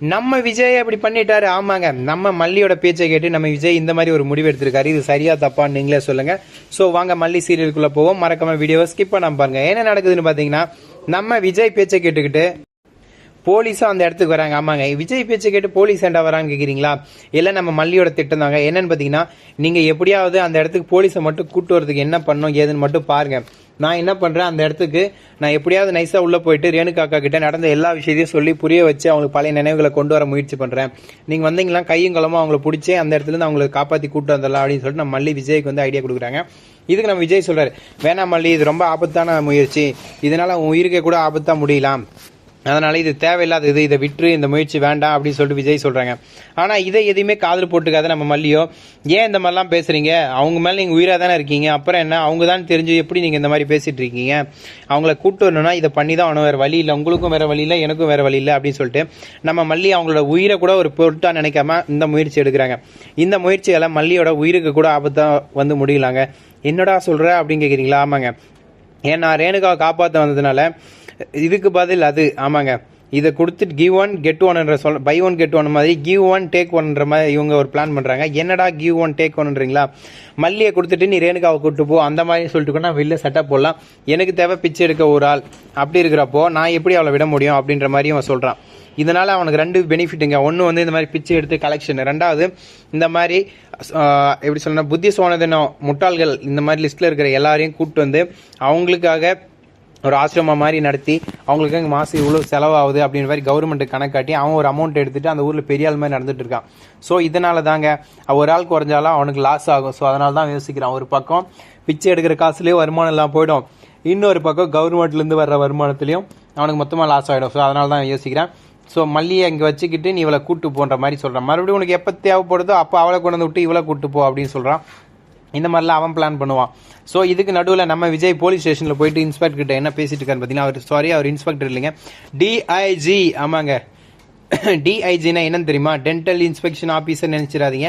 நம்ம விஜய் அப்படி பண்ணிட்டாரு ஆமாங்க. நம்ம மல்லியோட பேச்சை கேட்டு நம்ம விஜய் இந்த மாதிரி ஒரு முடிவு எடுத்திருக்காரு. இது சரியா தப்பான்னு நீங்களே சொல்லுங்க. ஸோ வாங்க மல்லி சீரியலுக்குள்ள போவோம். மறக்காம வீடியோவை ஸ்கிப் பண்ணாம பாருங்க. என்ன நடக்குதுன்னு பாத்தீங்கன்னா நம்ம விஜய் பேச்சை கேட்டுக்கிட்டு போலீஸும் அந்த இடத்துக்கு வராங்க. ஆமாங்க. விஜய் பேச்சை கேட்டு போலீஸ் ஏண்டா வரான்னு கேட்குறீங்களா இல்லை நம்ம மல்லியோட திட்டம் தாங்க. என்னன்னு பார்த்தீங்கன்னா நீங்கள் எப்படியாவது அந்த இடத்துக்கு போலீஸை மட்டும் கூட்டு வரதுக்கு என்ன பண்ணணும் ஏதுன்னு மட்டும் பாருங்க. நான் என்ன பண்ணுறேன் அந்த இடத்துக்கு நான் எப்படியாவது நைஸாக உள்ளே போயிட்டு ரேணுகாக்கா கிட்ட நடந்த எல்லா விஷயத்தையும் சொல்லி புரிய வச்சு அவங்களுக்கு பழைய நினைவுகளை கொண்டு வர முயற்சி பண்ணுறேன் நீங்கள் வந்தீங்களா கையும் களமும் அவங்கள பிடிச்சி அந்த இடத்துலேருந்து அவங்களை காப்பாற்றி கூட்டு வந்துடலாம் அப்படின்னு சொல்லிட்டு நம்ம மல்லி விஜய்க்கு வந்து ஐடியா கொடுக்குறாங்க. இதுக்கு நம்ம விஜய் சொல்கிறார் வேணாம் மல்லி இது ரொம்ப ஆபத்தான முயற்சி. இதனால் உன் உயிருக்கே கூட ஆபத்தாக முடியலாம். அதனால் இது தேவையில்லாத இது இதை விற்று இந்த முயற்சி வேண்டாம் அப்படின்னு சொல்லிட்டு விஜய் சொல்கிறாங்க ஆனால் இதை எதையுமே காதல் போட்டுக்காத நம்ம மல்லியோ ஏன் இந்த மாதிரிலாம் பேசுகிறீங்க அவங்க மேலே நீங்கள் உயிராக தானே இருக்கீங்க. அப்புறம் என்ன? அவங்க தான் தெரிஞ்சு எப்படி நீங்கள் இந்த மாதிரி பேசிகிட்டு இருக்கீங்க? அவங்கள கூப்பிட்டு வரணும்னா இதை பண்ணி தான் அவனும் வேறு வழி இல்லை. உங்களுக்கும் வேறு வழி இல்லை எனக்கும் வேறு வழி இல்லை அப்படின்னு சொல்லிட்டு நம்ம மல்லி அவங்களோட உயிரை கூட ஒரு பொருட்டாக நினைக்காம இந்த முயற்சி எடுக்கிறாங்க. இந்த முயற்சிகளை மல்லியோட உயிருக்கு கூட ஆபத்தாக வந்து முடியலாங்க. என்னடா சொல்கிற அப்படின்னு கேட்குறீங்களா ஆமாங்க. ஏன்னா ரேணுகாவை காப்பாற்ற வந்ததுனால இதுக்கு பதில் அது. ஆமாங்க. இதை கொடுத்துட்டு கிவ் ஒன் கெட் ஒன்ன்ற சொல் பை ஒன் கெட் ஒன் மாதிரி கிவ் ஒன் டேக் ஒன்ற மாதிரி இவங்க ஒரு பிளான் பண்ணுறாங்க என்னடா கிவ் ஒன் டேக் ஒன்ன்றீங்களா மல்லியை கொடுத்துட்டு நீ ரேணுகாவை கூட்டு போ. அந்த மாதிரி சொல்லிட்டு கூட நான் வெளில செட்டப் போடலாம். எனக்கு தேவை பிச்சை எடுக்க ஒரு ஆள். அப்படி இருக்கிறப்போ நான் எப்படி அவளை விட முடியும் அப்படின்ற மாதிரி அவன் சொல்கிறான் இதனால அவனுக்கு ரெண்டு பெனிஃபிட்டுங்க ஒன்று வந்து இந்த மாதிரி பிச்சை எடுத்து கலெக்ஷன் ரெண்டாவது இந்த மாதிரி எப்படி சொல்லணும் புத்தி சோனதினம் முட்டாள்கள் இந்த மாதிரி லிஸ்ட்டில் இருக்கிற எல்லாரையும் கூப்பிட்டு வந்து அவங்களுக்காக ஒரு ஆசிரமம் மாதிரி நடத்தி அவங்களுக்கு அங்கே மாதம் இவ்வளோ செலவாகுது அப்படின்ற மாதிரி கவர்மெண்ட்டு கணக்காட்டி அவன் ஒரு அமௌண்ட் எடுத்துட்டு அந்த ஊரில் பெரிய ஆள் மாதிரி நடந்துட்டு இருக்கான். ஸோ இதனால தாங்க ஒரு ஆள் குறைஞ்சாலும் அவனுக்கு லாஸ் ஆகும். ஸோ அதனால தான் யோசிக்கிறான். ஒரு பக்கம் பிச்சை எடுக்கிற காசுலேயே வருமானம் எல்லாம் போயிடும். இன்னொரு பக்கம் கவர்மெண்ட்லேருந்து வர்ற வருமானத்துலேயும் அவனுக்கு மொத்தமாக லாஸ் ஆகிடும் ஸோ அதனால தான் யோசிக்கிறேன். ஸோ மல்லியை இங்கே வச்சுக்கிட்டு நீ இவளை கூட்டு போன்ற மாதிரி சொல்கிறான் மறுபடியும் உனக்கு எப்போ தேவைப்படுதோ அப்போ அவளை கொண்டு வந்து விட்டு இவளை கூட்டு போ அப்படின்னு சொல்கிறான் இந்த மாதிரிலாம் அவன் பிளான் பண்ணுவான். ஸோ இதுக்கு நடுவில் நம்ம விஜய் போலீஸ் ஸ்டேஷனில் போயிட்டு இன்ஸ்பெக்டர் கிட்ட என்ன பேசிட்டு இருக்காரு பார்த்தீங்கன்னா அவர் சாரி அவர் இன்ஸ்பெக்டர் இல்லைங்க. டிஐஜி ஆமாங்க. டிஐஜினா என்னன்னு தெரியுமா? டென்டல் இன்ஸ்பெக்ஷன் ஆஃபீஸர் நினச்சிடாதீங்க.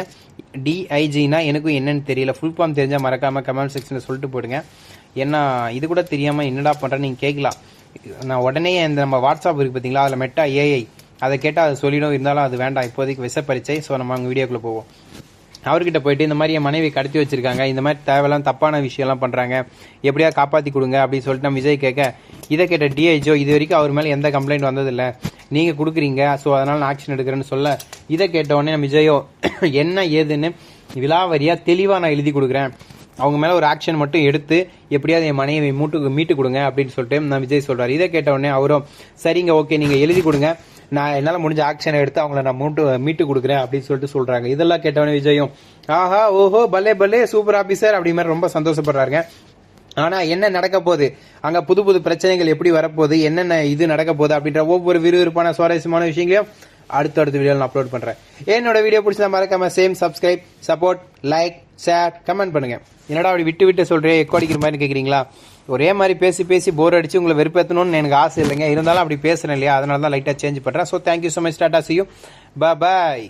டிஐஜினா எனக்கும் என்னன்னு தெரியல. ஃபுல் ஃபார்ம் தெரிஞ்சால் மறக்காம கமெண்ட் செக்ஷனில் சொல்லிட்டு போடுங்க. ஏன்னா இது கூட தெரியாமல் என்னடா பண்ணுறேன்னு நீங்கள் கேட்கலாம் நான் உடனே இந்த நம்ம வாட்ஸ்அப் இருக்குது பார்த்தீங்களா அதில் மெட்டா ஏஐ அதை கேட்டால் அது சொல்லிடும். இருந்தாலும் அது வேண்டாம். இப்போதைக்கு விஷ ஸோ நம்ம அங்கே வீடியோக்குள்ளே போவோம். அவர்கிட்ட போயிட்டு இந்த மாதிரி என் மனைவி கடத்தி வச்சிருக்காங்க. இந்த மாதிரி தேவையெல்லாம் தப்பான விஷயம்லாம் பண்ணுறாங்க எப்படியா காப்பாற்றி கொடுங்க அப்படின்னு சொல்லிட்டு நம்ம விஜய் கேட்க இதை கேட்ட டிஐஜோ இது வரைக்கும் அவர் மேலே எந்த கம்ப்ளைண்ட் வந்ததில்லை. நீங்கள் கொடுக்குறீங்க. ஸோ அதனால் நான் ஆக்ஷன் எடுக்கிறேன்னு சொல்ல. இதை கேட்டவுடனே நம்ம விஜயோ என்ன ஏதுன்னு விழாவரியாக தெளிவாக நான் எழுதி கொடுக்குறேன். அவங்க மேலே ஒரு ஆக்ஷன் மட்டும் எடுத்து எப்படியாவது என் மனைவி மூட்டு மீட்டு கொடுங்க அப்படின்னு சொல்லிட்டு நான் விஜய் சொல்கிறார் இதை கேட்டவுடனே அவரும் சரிங்க ஓகே நீங்கள் எழுதி கொடுங்க. நான் என்னால் முடிஞ்ச ஆக்ஷனை எடுத்து அவங்கள நான் மூட்டு மீட்டு கொடுக்குறேன் அப்படின்னு சொல்லிட்டு சொல்கிறாங்க இதெல்லாம் கேட்டவனே விஜயும் ஆஹா ஓஹோ பலே பலே சூப்பர் ஆஃபீஸர் அப்படி மாதிரி ரொம்ப சந்தோஷப்படுறாங்க ஆனா என்ன நடக்க போகுது? அங்க புது புது பிரச்சனைகள் எப்படி வரப்போகுது? என்னென்ன இது நடக்க போகுது? அப்படின்ற ஒவ்வொரு விறுவிறுப்பான சுவாரஸ்யமான விஷயங்களையும் அடுத்தடுத்த வீடியோவில் நான் அப்லோட் பண்றேன். என்னோட வீடியோ பிடிச்சா மறக்காம same subscribe support like share comment பண்ணுங்க. என்னடா அப்படி விட்டு விட்டு சொல்றேன் எக்கோ அடிக்கிற மாதிரி கேக்குறீங்களா? ஒரே மாதிரி பேசி பேசி போர் அடிச்சு உங்களை வெறுப்பேற்றணும்னு எனக்கு ஆசை இல்லைங்க. இருந்தாலும் அப்படி பேசுறேன் இல்லையா? அதனால தான் லைட்டாக சேஞ்ச் பண்றேன். So thank you so much tata see you bye